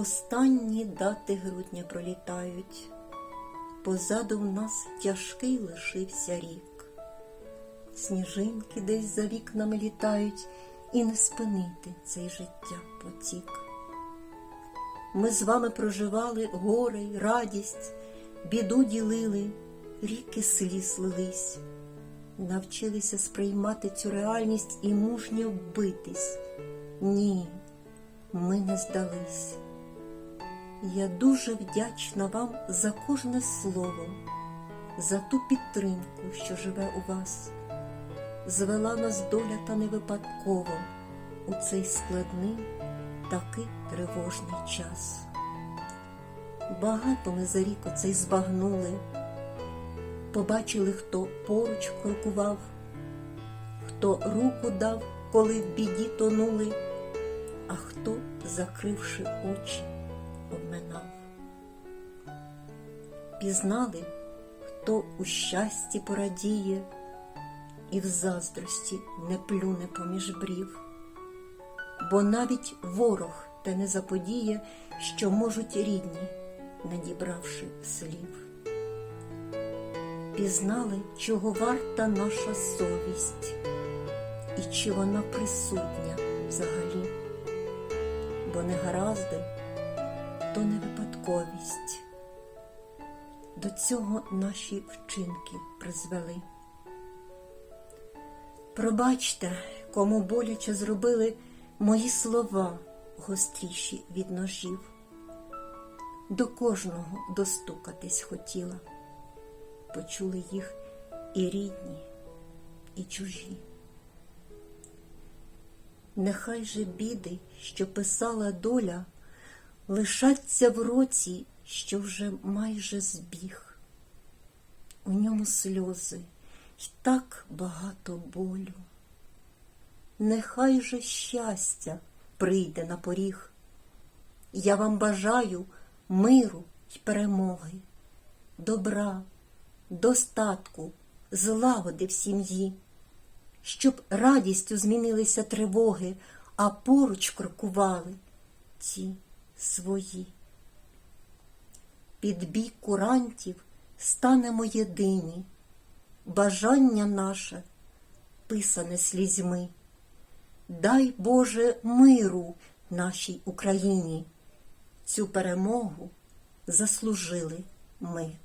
Останні дати грудня пролітають, позаду в нас тяжкий лишився рік. Сніжинки десь за вікнами літають, і не спинити цей життя потік. Ми з вами проживали горе радість, біду ділили, ріки сліз лились, навчилися сприймати цю реальність і мужньо битись. Ні, ми не здались. Я дуже вдячна вам за кожне слово, за ту підтримку, що живе у вас. Звела нас доля та не випадково у цей складний, такий тривожний час. Багато ми за рік оцей збагнули, побачили, хто поруч крокував, хто руку дав, коли в біді тонули, а хто, закривши очі, обминав. Пізнали, хто у щасті порадіє і в заздрості не плюне поміж брів, бо навіть ворог те не заподіє, що можуть рідні, надібравши слів. Пізнали, чого варта наша совість, і чи вона присутня взагалі, бо негаразди то не випадковість. До цього наші вчинки призвели. Пробачте, кому боляче зробили мої слова гостріші від ножів. До кожного достукатись хотіла, почули їх і рідні, і чужі. Нехай же біди, що писала доля, лишаться в році, що вже майже збіг. У ньому сльози й так багато болю. Нехай же щастя прийде на поріг. Я вам бажаю миру й перемоги, добра, достатку, злагоди в сім'ї, щоб радістю змінилися тривоги, а поруч крокували ті свої. Під бій курантів станемо єдині, бажання наше писане слізьми. Дай Боже миру нашій Україні. Цю перемогу заслужили ми.